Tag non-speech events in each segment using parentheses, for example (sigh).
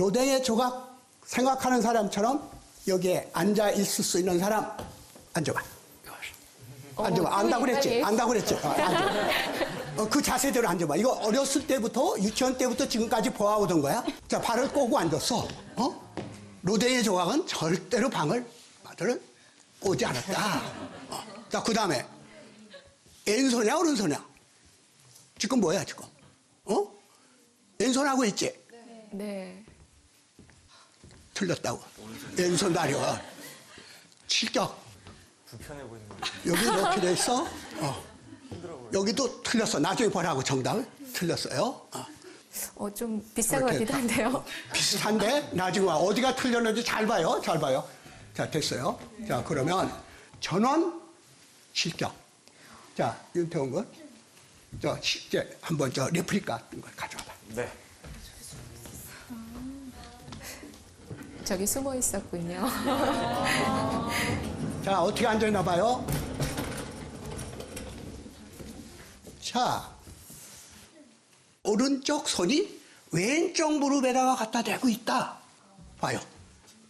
로댕의 조각 생각하는 사람처럼 여기에 앉아 있을 수 있는 사람 앉아봐. 앉아봐. 안다고 그랬지? 예. 안다고 그랬지? 어, 앉아. 어, 그 자세대로 앉아봐. 이거 어렸을 때부터, 유치원 때부터 지금까지 보아오던 거야. 자, 발을 꼬고 앉았어. 어? 로댕의 조각은 절대로 방을, 발을 꼬지 않았다. 어. 자, 그 다음에, 왼손이야, 오른손이야? 지금 뭐야, 지금? 어? 왼손하고 있지? 네. 틀렸다고. 왼손 다리와 실격. 불편해 보이는 거. 여기 이렇게 돼 있어. 어. 여기도 틀렸어. 나중에 보라고 정답을 틀렸어요. 어. 어, 좀 비싼 것 이렇게 같기도 한데요. 비슷한데 나중에 와. 어디가 틀렸는지 잘 봐요. 잘 봐요. 자 됐어요. 자 그러면 전원 실격. 자 윤태원 군. 저 실제 한번 저 레플리카 같은 걸 가져와 봐. 네. 저기 숨어 있었군요. (laughs) 자, 어떻게 앉아있나 봐요? 자, 오른쪽 손이 왼쪽 무릎에다가 갖다 대고 있다. 봐요.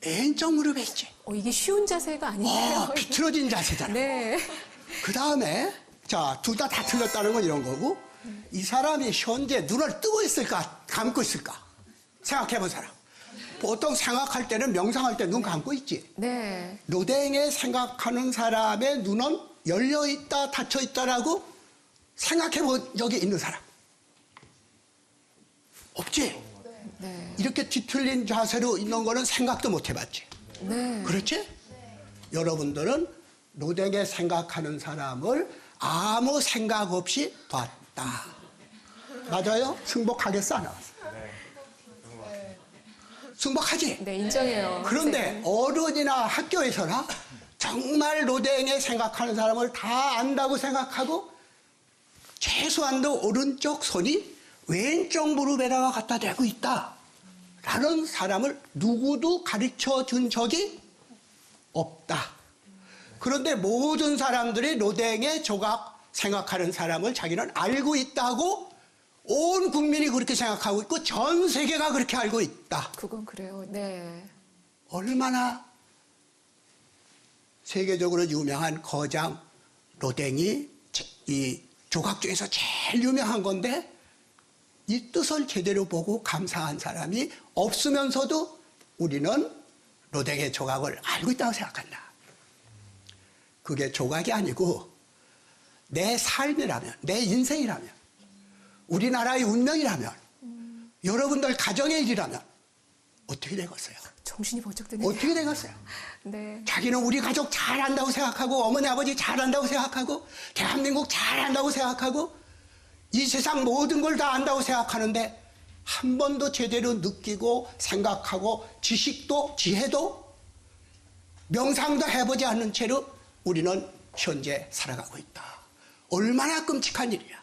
왼쪽 무릎에 있지. 어, 이게 쉬운 자세가 아니에요. 어, 비틀어진 자세잖아. 네. 그 다음에, 자, 둘 다 다 틀렸다는 건 이런 거고, 이 사람이 현재 눈을 뜨고 있을까, 감고 있을까? 생각해 본 사람. 보통 생각할 때는 명상할 때 눈 감고 있지. 네. 노댕에 생각하는 사람의 눈은 열려 있다, 닫혀 있다라고 생각해 본 적이 있는 사람. 없지? 네. 이렇게 뒤틀린 자세로 있는 거는 생각도 못 해봤지. 네. 그렇지? 여러분들은 노댕에 생각하는 사람을 아무 생각 없이 봤다. 맞아요? 승복하겠어, 안 하겠어? 승복하지? 네, 인정해요. 그런데 어른이나 학교에서나 정말 노댕에 생각하는 사람을 다 안다고 생각하고 최소한도 오른쪽 손이 왼쪽 무릎에다가 갖다 대고 있다. 라는 사람을 누구도 가르쳐 준 적이 없다. 그런데 모든 사람들이 노댕의 조각 생각하는 사람을 자기는 알고 있다고 온 국민이 그렇게 생각하고 있고 전 세계가 그렇게 알고 있다. 그건 그래요. 네. 얼마나 세계적으로 유명한 거장 로댕이 제- 이 조각 중에서 제일 유명한 건데 이 뜻을 제대로 보고 감사한 사람이 없으면서도 우리는 로댕의 조각을 알고 있다고 생각한다. 그게 조각이 아니고 내 삶이라면, 내 인생이라면, 우리나라의 운명이라면, 여러분들 가정의 일이라면 어떻게 되겠어요? 정신이 번쩍 드네요. 어떻게 되겠어요? (laughs) 네. 자기는 우리 가족 잘한다고 생각하고 어머니 아버지 잘한다고 생각하고 대한민국 잘한다고 생각하고 이 세상 모든 걸 다 안다고 생각하는데 한 번도 제대로 느끼고 생각하고 지식도 지혜도 명상도 해보지 않는 채로 우리는 현재 살아가고 있다. 얼마나 끔찍한 일이야.